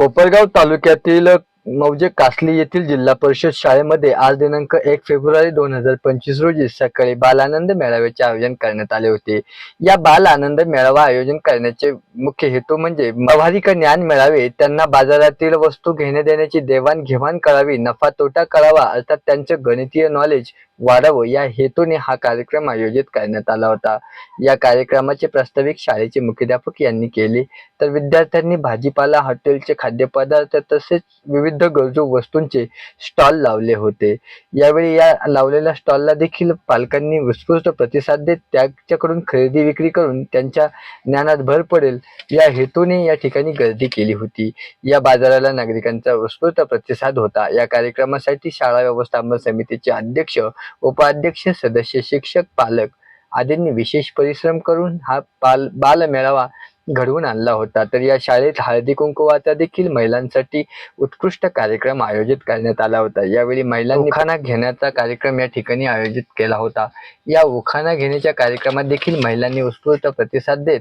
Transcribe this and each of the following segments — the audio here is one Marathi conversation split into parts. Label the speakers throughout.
Speaker 1: कोपरगाव तालुक्यातील मौजे कासली येथील जिल्हा परिषद शाळेमध्ये आज दिनांक एक फेब्रुवारी दोन हजार पंचवीस रोजी सकाळी बाल आनंद मेळाव्याचे आयोजन करण्यात आले होते. या बालानंद मेळावा आयोजन करण्याचे मुख्य हेतू म्हणजे व्यावहारिक ज्ञान मिळावे त्यांना बाजारातील वस्तू घेण्या देण्याची देवाणघेवाण करावी नफा तोटा करावा अर्थात त्यांचं गणितीय नॉलेज वाढावं. या हेतूने हा कार्यक्रम आयोजित करण्यात आला होता. या कार्यक्रमाचे प्रास्ताविक शाळेचे मुख्याध्यापक यांनी केले. तर विद्यार्थ्यांनी भाजीपाला हॉटेलचे खाद्यपदार्थ तसेच विविध गरजू वस्तूंचे स्टॉल लावले होते. यावेळी या लावलेल्या स्टॉलला देखील पालकांनी उत्स्फूर्त प्रतिसाद देत त्याच्याकडून खरेदी विक्री करून त्यांच्या ज्ञानात भर पडेल. या हेतूने या ठिकाणी गर्दी केली होती. या बाजाराला नागरिकांचा उत्स्फूर्त प्रतिसाद होता. या कार्यक्रमासाठी शाळा व्यवस्थापन समितीचे अध्यक्ष उपाध्यक्ष सदस्य शिक्षक पालक आदींनी विशेष परिश्रम करून हा बाल बालमेळावा घडवून आणला होता. तर या शाळेत हळदी कुंकुवाचा देखील महिलांसाठी उत्कृष्ट कार्यक्रम आयोजित करण्यात आला होता. यावेळी महिलांनी उखाणा घेण्याचा कार्यक्रम या ठिकाणी आयोजित केला होता. या उखाणा घेण्याच्या कार्यक्रमात देखील महिलांनी उत्स्फूर्त प्रतिसाद देत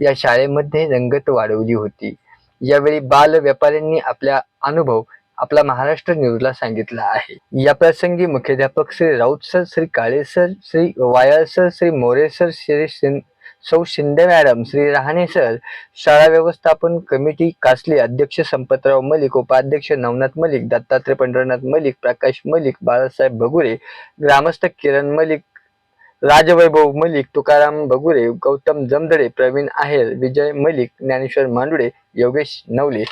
Speaker 1: या शाळेमध्ये रंगत वाढवली होती. यावेळी बाल व्यापाऱ्यांनी आपल्या अनुभव आपला महाराष्ट्र न्यूजला सांगितला आहे. या प्रसंगी मुख्याध्यापक Shri Raut sir Shri Kale sir Shri Wayar sir Shri More sir Shri शिं- सौ शिंदे मॅडम श्री रहाणे सर शाळा व्यवस्थापन कमिटी कासली अध्यक्ष संपतराव मलिक उपाध्यक्ष नवनाथ मलिक दत्तात्रय पंढरनाथ मलिक प्रकाश मलिक बाळासाहेब भगुरे ग्रामस्थ किरण मलिक राजवैभव मलिक तुकाराम भगुरे गौतम जमदडे प्रवीण आहेर विजय मलिक ज्ञानेश्वर मांडुडे योगेश नवले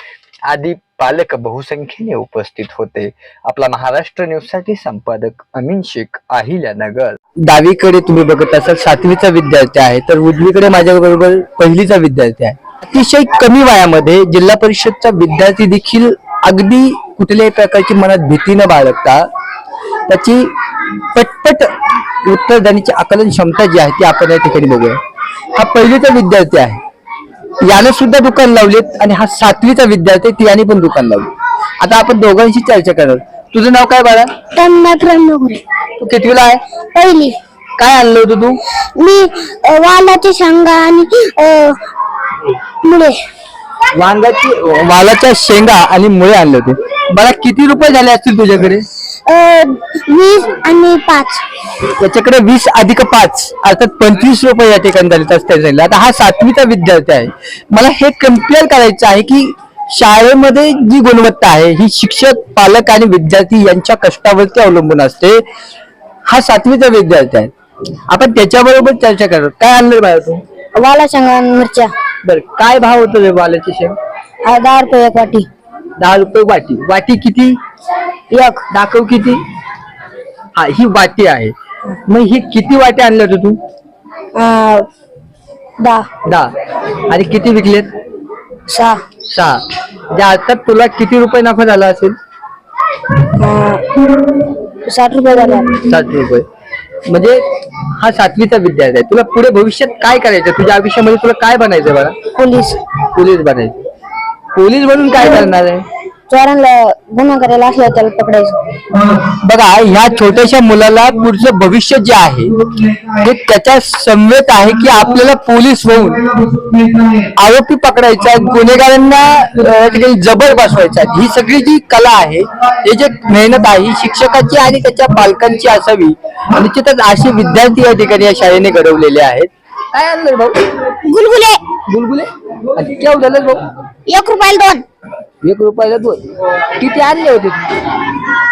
Speaker 1: आदी पालक बहुसंख्येने उपस्थित होते. आपला महाराष्ट्र न्यूजसाठी संपादक अमीन शेख अहिल्यानगर. डावीकडे तुम्ही बघत असाल सातवीचा विद्यार्थी आहे तर उजवीकडे माझ्या बरोबर पहिलीचा विद्यार्थी आहे. अतिशय कमी वयामध्ये जिल्हा परिषदचा विद्यार्थी देखील अगदी कुठल्याही प्रकारची मनात भीती न बाळगता त्याची पटपट उत्तर देण्याची आकलन क्षमता जी आहे ती आपण या ठिकाणी बघूया. हा पहिलीचा विद्यार्थी आहे. याने सुद्धा दुकान लावलेत आणि हा सातवीचा विद्यार्थी आहे, याने पण दुकान लावले. आता आपण दोघांशी चर्चा करणार. तुझं नाव काय बाळा? तू कितवीला आहे?
Speaker 2: पहिली.
Speaker 1: काय आणलं होतं तू?
Speaker 2: मी अ, वालाची शेंगा आणि अ, मुळे.
Speaker 1: वांगाची वालाच्या शेंगा आणि मुळे आणले होते. मला किती रुपये झाले असतील तुझ्याकडे?
Speaker 2: वीस आणि पाच.
Speaker 1: त्याच्याकडे वीस अधिक पाच अर्थात पंचवीस रुपये या ठिकाणी झाले असं आता हा सातवीचा विद्यार्थी आहे. मला हे कंपेअर करायचं आहे की शाळेमध्ये जी गुणवत्ता आहे ही शिक्षक पालक आणि विद्यार्थी यांच्या कष्टावरती अवलंबून असते. हा सातवीचा विद्यार्थी आहे. आपण त्याच्याबरोबर चर्चा करू काय आणलं बाहेर तू?
Speaker 2: वाला आणि मिरच्या.
Speaker 1: बर काय भाव होतो शेंग
Speaker 2: अ, दहा रुपये वाटी.
Speaker 1: दहा रुपये वाटी. वाटी किती?
Speaker 2: एक
Speaker 1: दाखव किती? हा ही वाटी आहे. मग ही किती वाटी आणल्या होत्या तू?
Speaker 2: अ, दहा
Speaker 1: दहा आणि किती विकलेत?
Speaker 2: सहा.
Speaker 1: सहा. म्हणजे आता तुला किती रुपये नफा झाला असेल?
Speaker 2: अ, साठ रुपये झाला.
Speaker 1: साठ रुपये. म्हणजे हा सातवीचा विद्यार्थी आहे. तुला पुढे भविष्यात काय करायचं? तुझ्या आयुष्यामध्ये तुला काय बनायचं बघा
Speaker 2: पोलीस.
Speaker 1: पोलीस बनायचं. पोलीस बनून काय करणार आहे?
Speaker 2: चोरांना गुन्हा करायला असल्यावर त्याला पकडायचं.
Speaker 1: बघा ह्या छोट्याशा मुलाला पुढचं भविष्य जे आहे हे त्याच्या समवेत आहे की आपल्याला पोलीस होऊन आरोपी पकडायचा गुन्हेगारांना जबर बसवायचा ही सगळी जी कला आहे हे जे मेहनत आहे ही शिक्षकाची आणि त्याच्या पालकांची असावी. निश्चितच असे विद्यार्थी या ठिकाणी या शाळेने घडवलेले आहेत. काय आणलं भाऊ?
Speaker 2: गुलगुले.
Speaker 1: आणि केवढं भाऊ?
Speaker 2: एक रुपयाला दोन.
Speaker 1: एक रुपयाला दोन. किती आणले होते?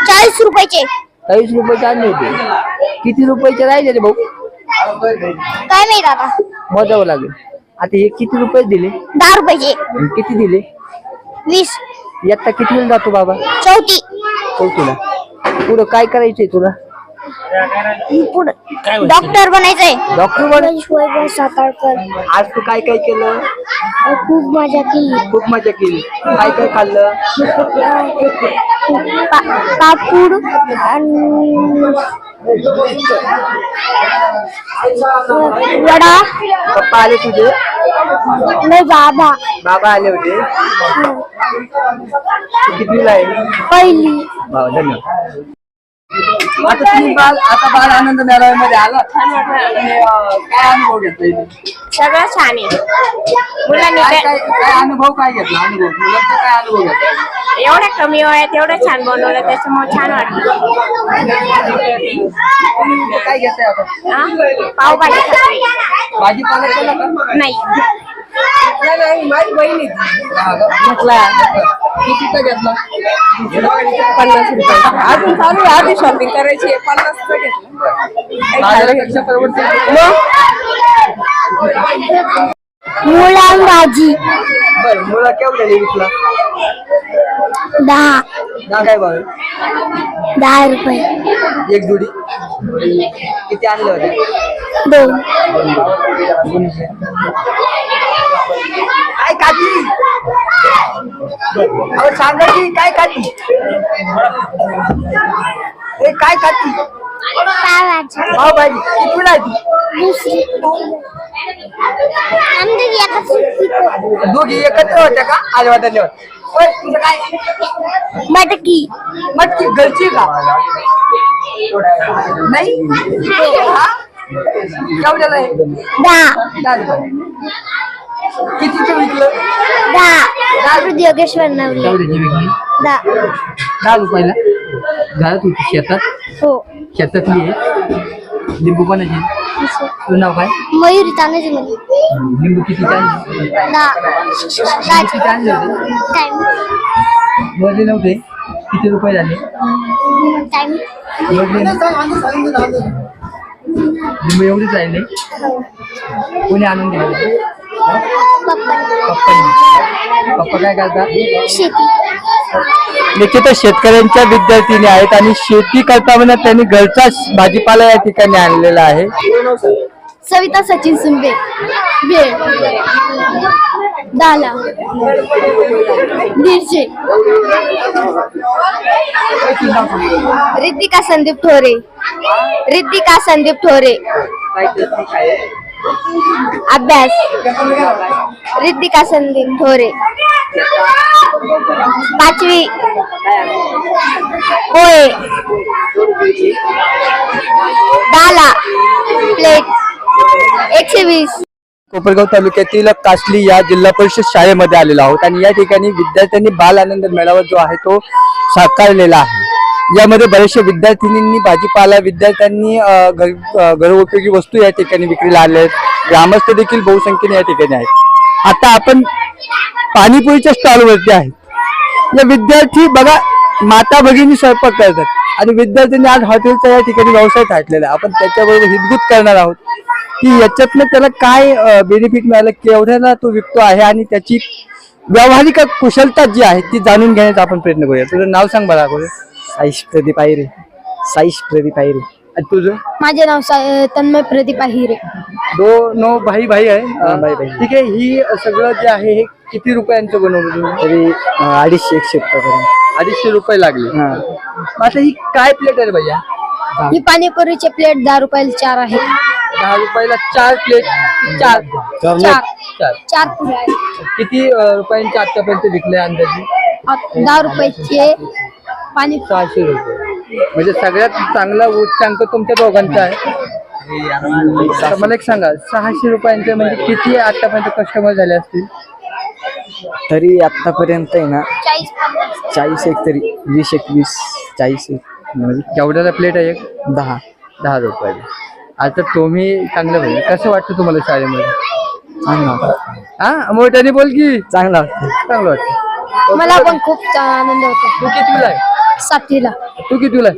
Speaker 2: चाळीस रुपयाचे.
Speaker 1: चाळीस रुपयाचे आणले होते. किती रुपयाचे राहिले रे भाऊ?
Speaker 2: काय नाही दादा.
Speaker 1: मोजावं लागेल. आता हे किती रुपये दिले?
Speaker 2: दहा रुपयाचे.
Speaker 1: आणि किती दिले?
Speaker 2: वीस.
Speaker 1: इयत्ता किती जातो बाबा?
Speaker 2: चौथी.
Speaker 1: चौथीला. पुढं काय करायचंय तुला?
Speaker 2: पुढं डॉक्टर बनायचंय.
Speaker 1: डॉक्टर बन
Speaker 2: वैभव सातारकर.
Speaker 1: आज तू काय काय केलं?
Speaker 2: खूप मजा केली.
Speaker 1: खूप मजा केली. काय काय खाल्लं?
Speaker 2: पा- पापूड आणि वडा.
Speaker 1: पप्पा आले तुझे?
Speaker 2: नाही बाबा.
Speaker 1: बाबा आले होते. तू कितवीला आहे?
Speaker 2: पहिली.
Speaker 1: हो, धन्यवाद. आता तुम्ही बाल आता बाल आनंद मेळाव्यामध्ये आला. आणि, अं, काय अनुभव घेतला इथे?
Speaker 3: सगळं छान आहे. मुलांनी
Speaker 1: काय
Speaker 3: ते-
Speaker 1: काय काय अनुभव काय घेतला? अनुभव मुलांचा काय अनुभव घेतला?
Speaker 3: एवढ्या कमी वयात एवढं छान बनवलं त्याच्यामुळे छान वाटलं.
Speaker 1: काय घेताय आता?
Speaker 3: हा? पावभाजी खाते.
Speaker 1: भाजीपाला केला का?
Speaker 3: नाही.
Speaker 1: माझी बहिणी घेतला कितीचा घेतला?
Speaker 4: पन्नास रुपये. अजून चालू आहे आधी शॉपिंग करायची आहे पन्नास घेतलं.
Speaker 1: परवडते.
Speaker 2: मुळा भाजी
Speaker 1: बरं मुला केवढ्या विकला
Speaker 2: दहा.
Speaker 1: दहा काय भाव आहे?
Speaker 2: दहा रुपये.
Speaker 1: एक जुडी? किती आणले होते
Speaker 2: दोन.
Speaker 1: काय खाती अहो सांगा की काय खाती ए काय खाती
Speaker 2: पावाची.
Speaker 1: भाऊ भाजी किती आहे ती
Speaker 2: दुसरी. आमच्या एकाच.
Speaker 1: दोघी एकत्र होत्या का? अरे वा धन्यवाद होय, तुझं काय?
Speaker 2: मटकी.
Speaker 1: मटकी घरची का? नाही? हा? केवढ्याला आहे?
Speaker 2: दहा.
Speaker 1: रुपये. कितीचं विकलं?
Speaker 2: दहा. योगेश्वर
Speaker 1: विकली
Speaker 2: दहा.
Speaker 1: दहा रुपयाला. घरात होती शेतात.
Speaker 2: हो.
Speaker 1: शेतातली आहे. लिंबू कोणाची तुझं नाव काय?
Speaker 2: मयुरी तानाजी
Speaker 1: लिंबू किती आणले
Speaker 2: दहा
Speaker 1: किती आणले होते?
Speaker 2: टाइम.
Speaker 1: मोजले नव्हते. किती रुपये झाले?
Speaker 2: टाइम.
Speaker 1: नाही. लिंबू एवढेच राहिले. कोणी आणून दिले?
Speaker 2: पप्पा.
Speaker 1: पप्पा काय करतात?
Speaker 2: शेती.
Speaker 1: निश्चितच शेतकऱ्यांच्या विद्यार्थीनी आहेत आणि शेती करताना त्यांनी घरचाच भाजीपाला या ठिकाणी आणलेला आहे.
Speaker 2: सविता सचिन सुंबे. वेळ. दहाला दीडशे. रिद्धिका संदीप ठोरे रिद्धिका संदीप ठोरे अभ्यास. रिद्धिका संदीप ठोरे पाचवी. होय. डाला प्लेट एकशे वीस
Speaker 1: कोपरगाव तालुक्यातील कासली या जिल्हा परिषद शाळेमध्ये आलेलो आहोत आणि या ठिकाणी विद्यार्थ्यांनी बाल आनंद मेळावा जो आहे तो साकारलेला आहे. यामध्ये बरेचशा विद्यार्थिनींनी भाजीपाला विद्यार्थ्यांनी घर घरोपयोगी वस्तू या ठिकाणी विक्रीला आल्या आहेत ग्रामस्थ देखील बहुसंख्येने या ठिकाणी आहेत. आता आपण पाणीपुरीच्या स्टॉलवरती आहेत या विद्यार्थी बघा माता भगिनी स्वयंपाक करतात. आणि विद्यार्थ्यांनी आज हॉटेलचा या ठिकाणी व्यवसाय थाटलेला आहे. आपण त्याच्याबरोबर हितगुत करणार आहोत. की याच्यातनं त्याला काय बेनिफिट मिळालं केवढ्याला तो विकतो आहे आणि त्याची व्यावहारिक कुशलता जी आहे ती जाणून घेण्याचा आपण प्रयत्न करूया. तुझं नाव सांग मला अगोदर.
Speaker 5: साईश प्रदीप आयरे साईश प्रदीप आयरे
Speaker 1: रे. तुझं?
Speaker 2: माझे नाव सा- तन्मय प्रदीप अहिरे.
Speaker 1: दोन भाई भाई आहे.
Speaker 5: हा, भाई भाई.
Speaker 1: ठीक आहे ही सगळं जे आहे हे किती रुपयांचं बनवलं तुम्ही?
Speaker 5: तरी अं, अडीचशे एकशे रुपयापर्यंत.
Speaker 1: अडीचशे रुपये लागले.
Speaker 5: हा.
Speaker 1: मग आता ही काय प्लेट आहे भैया?
Speaker 2: ही पाणीपुरीचे प्लेट दहा रुपयाला चार आहेत
Speaker 1: दहा रुपयाला चार प्लेट चार.
Speaker 2: चार
Speaker 1: चार.
Speaker 2: चार. पुऱ्या आहेत.
Speaker 1: किती अं, रुपयांचे आतापर्यंत विकले अंदाजे?
Speaker 2: आत- दहा रुपयाचे पाणी
Speaker 1: सहाशे रुपये. म्हणजे सगळ्यात चांगला उच्चांक तुमच्या दोघांचा आहे. मला एक सांगा सहाशे रुपयांचे म्हणजे किती आतापर्यंत कस्टमर झाले असतील?
Speaker 5: तरी आतापर्यंत आहे ना
Speaker 2: चाळीस
Speaker 5: एक तरी वीस एकवीस चाळीस एक म्हणजे
Speaker 1: केवढ्याला प्लेट आहे एक?
Speaker 5: दहा.
Speaker 1: दहा रुपयाला. आता तुम्ही चांगलं पाहिजे कसं वाटतं तुम्हाला शाळेमध्ये?
Speaker 5: चांगला.
Speaker 1: हा मोठ्याने बोल की.
Speaker 5: चांगला वाटतं.
Speaker 1: चांगलं वाटतं.
Speaker 2: मला पण खूप आनंद होतो.
Speaker 1: तू कितवीला आहे?
Speaker 2: सातवीला.
Speaker 1: तू आहे?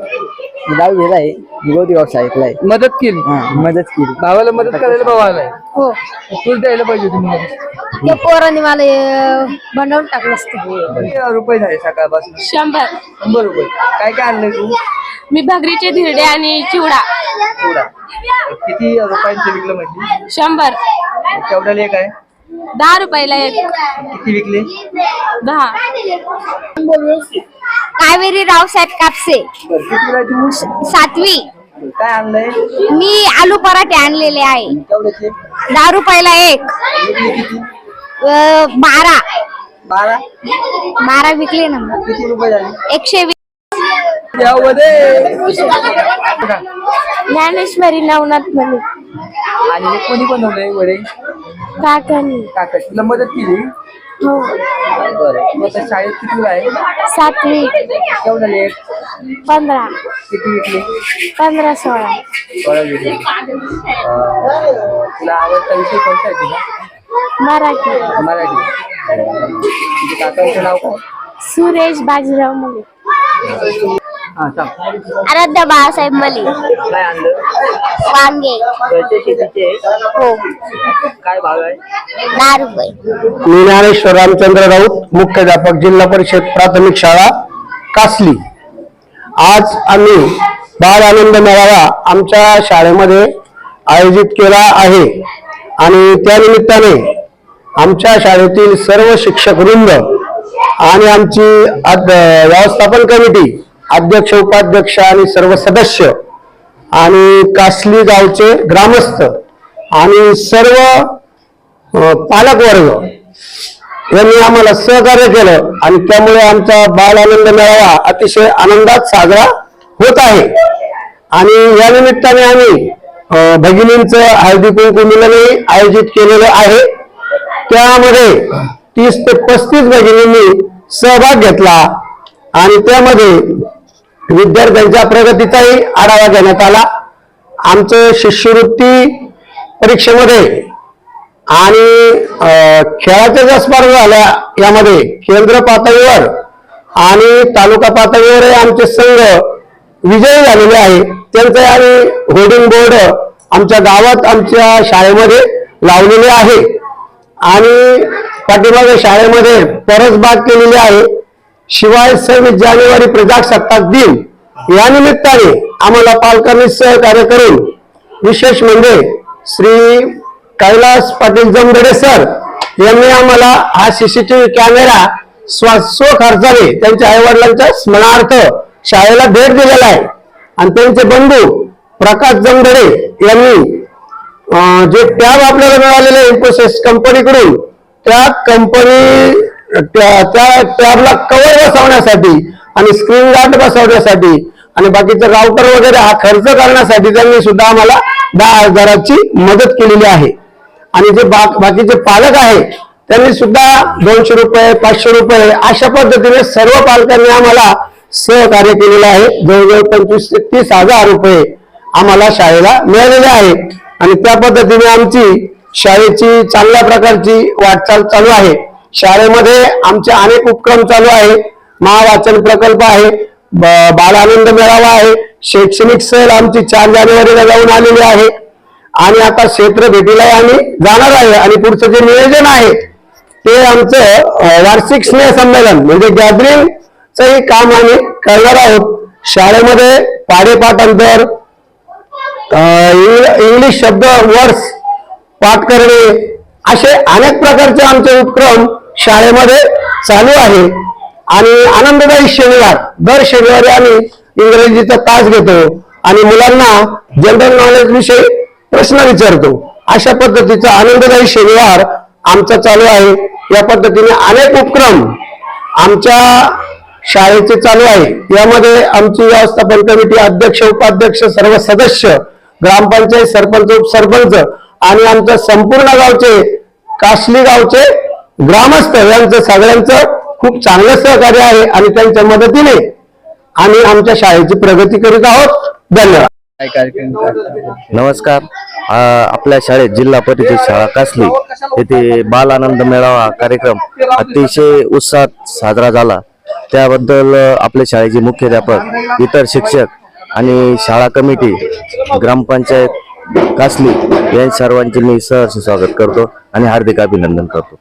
Speaker 5: मी दहावीला आहे. गोदीगाव शाळेतला आहे
Speaker 1: मदत केली?
Speaker 5: हा मदत केली.
Speaker 1: भावाला मदत करायला भाऊ आलाय.
Speaker 2: हो.
Speaker 1: तुला द्यायला पाहिजे तुम्ही मदत.
Speaker 2: त्या पोराने मला अं, भांडवून टाकलं असतं.
Speaker 1: किती रुपये झाले सकाळपासून?
Speaker 3: शंभर.
Speaker 1: शंभर रुपये. काय काय आणलंय तू?
Speaker 3: मी भगरीचे धिरडे आणि चिवडा.
Speaker 1: थोडा किती रुपयांचे विकलं म्हणजे
Speaker 3: शंभर.
Speaker 1: केवढ्याला एक आहे.
Speaker 3: दहा रुपयाला एक.
Speaker 1: किती विकले?
Speaker 3: दहा.
Speaker 2: कावेरी रावसाहेब कापसे.
Speaker 1: बरं कितीला तू
Speaker 2: सातवी.
Speaker 1: काय आणलंय?
Speaker 2: मी आलू पराठे आणलेले आहे.
Speaker 1: केवढ्याचे?
Speaker 2: दहा रुपयाला एक.
Speaker 1: विकले किती?
Speaker 2: अं, बारा.
Speaker 1: बारा?
Speaker 2: बारा विकले ना
Speaker 1: किती रुपये झाले?
Speaker 2: एकशे वीस.
Speaker 5: यामध्ये
Speaker 2: ज्ञानेश्वरी नवनाथ मले
Speaker 5: आणि हे कोणी बनवलंय वडे?
Speaker 2: काकांनी.
Speaker 5: काका तुला मदत केली?
Speaker 2: हो.
Speaker 5: बरं. मग आता शाळेत किती आहे
Speaker 2: सातवी.
Speaker 5: केवढं लेट?
Speaker 2: पंधरा.
Speaker 5: किती विकले
Speaker 2: पंधरा सोळा.
Speaker 5: सोळा विकले तुला आवडता विषय कोणता आहे तुझा?
Speaker 2: मराठी.
Speaker 5: मराठी. तुझ्या काकांचं नाव काय?
Speaker 2: सुरेश बाजीराव मले.
Speaker 5: हा सांग
Speaker 2: आराध्या बाळासाहेब मले.
Speaker 5: काय आणलं?
Speaker 2: वांगे.
Speaker 5: घरच्या शेतीचे?
Speaker 2: हो.
Speaker 5: काय भाव आहे?
Speaker 2: दहा रुपये.
Speaker 6: मी ज्ञानेश्वर रामचंद्र राऊत मुख्याध्यापक जिल्हा परिषद प्राथमिक शाळा कासली. आज आम्ही बाल आनंद मेळावा आमच्या शाळेमध्ये आयोजित केला आहे. आणि त्या निमित्ताने आमच्या शाळेतील सर्व शिक्षक वृंद आणि आमची व्यवस्थापन कमिटी अध्यक्ष उपाध्यक्ष आणि सर्व सदस्य आणि कासली गावचे ग्रामस्थ आणि सर्व पालकवर्ग यांनी आम्हाला सहकार्य केलं आणि त्यामुळे आमचा बाल आनंद मेळावा अतिशय आनंदात साजरा होत आहे. आणि या निमित्ताने आम्ही भगिनींचं हळदी कुंकू मिलनही आयोजित केलेलं आहे. त्यामध्ये तीस ते पस्तीस भगिनींनी सहभाग घेतला आणि त्यामध्ये विद्यार्थ्यांच्या प्रगतीचाही आढावा घेण्यात आला. आमचं शिष्यवृत्ती परीक्षेमध्ये आणि खेळाच्या ज्या स्पर्धा झाल्या यामध्ये केंद्र पातळीवर आणि तालुका पातळीवर आमचे संघ विजयी झालेले आहे त्यांचं आणि होर्डिंग बोर्ड आमच्या गावात आमच्या शाळेमध्ये लावलेले आहे. आणि पाठीमागे शाळेमध्ये परसबाग केलेली आहे. शिवाय सव्वीस जानेवारी प्रजासत्ताक दिन. या निमित्ताने आम्हाला पालकांनी सहकार्य करून विशेष म्हणजे श्री कैलास पाटील जमगडे सर यांनी आम्हाला हा सीसीटीव्ही कॅमेरा स्व स्वखर्चाने त्यांच्या आईवडिलांच्या स्मरणार्थ शाळेला भेट दिलेला आहे. आणि त्यांचे बंधू प्रकाश जमगडे यांनी जे टॅब आपल्याला मिळालेले इन्फोसिस कंपनीकडून त्या कंपनी त्या त्या टॅबला कव्हर बसवण्यासाठी आणि स्क्रीन गार्ड बसवण्यासाठी आणि बाकीचं राउटर वगैरे हा खर्च करण्यासाठी त्यांनी सुद्धा आम्हाला दहा हजाराची मदत केलेली आहे. आणि जे बा- बाकीचे पालक आहे त्यांनी सुद्धा दोनशे रुपये पाचशे रुपये अशा पद्धतीने सर्व पालकांनी आम्हाला सहकार्य केलेलं आहे. जवळजवळ पंचवीस ते तीस हजार रुपये आम्हाला शाळेला मिळालेले आहे. आणि त्या पद्धतीने आमची शाळेची चांगल्या प्रकारची वाटचाल चालू आहे. शाळेमध्ये आमचे अनेक उपक्रम चालू आहे. महावाचन प्रकल्प आहे. ब- बाल आनंद मेळावा आहे. शैक्षणिक सहल आमची चार जानेवारीला जाऊन आलेली आहे. आणि आता क्षेत्र भेटीलाही आम्ही जाणार आहे आणि पुढचं जे नियोजन आहे ते आमचं वार्षिक स्नेह संमेलन म्हणजे गॅदरिंगचंही काम आम्ही करणार आहोत. शाळेमध्ये पाडेपाठ अंतर इंग्ल- इंग्लिश शब्द वर्ड्स पाठ करणे असे अनेक प्रकारचे आमचे उपक्रम शाळेमध्ये चालू आहे. आणि आनंददायी शनिवार. दर शनिवारी आम्ही इंग्रजीचा तास घेतो आणि मुलांना जनरल नॉलेज विषयी प्रश्न विचारतो. अशा पद्धतीचा आनंददायी शनिवार आमचा चालू आहे. या पद्धतीने अनेक उपक्रम आमच्या शाळेचे चालू आहे. यामध्ये आमची व्यवस्थापन कमिटी अध्यक्ष उपाध्यक्ष सर्व सदस्य ग्रामपंचायत सरपंच उपसरपंच आणि आमच्या संपूर्ण गावचे कासली गावचे ग्रामस्थ यांचं सगळ्यांचं खूप चांगलं सहकार्य आहे आणि त्यांच्या मदतीने आम्ही आमच्या शाळेची प्रगती करीत आहोत. धन्यवाद.
Speaker 1: काय कार्यक्रम करता?
Speaker 7: नमस्कार. आ, आपल्या शाळेत जिल्हा परिषद शाळा कासली? येथे बाल आनंद मेळावा कार्यक्रम अतिशय उत्साहात साजरा झाला. त्याबद्दल आपल्या शाळेचे मुख्याध्यापक इतर शिक्षक आणि शाळा कमिटी ग्रामपंचायत कासली या सर्वांचे मी सहर्ष स्वागत करतो आणि हार्दिक अभिनंदन करतो.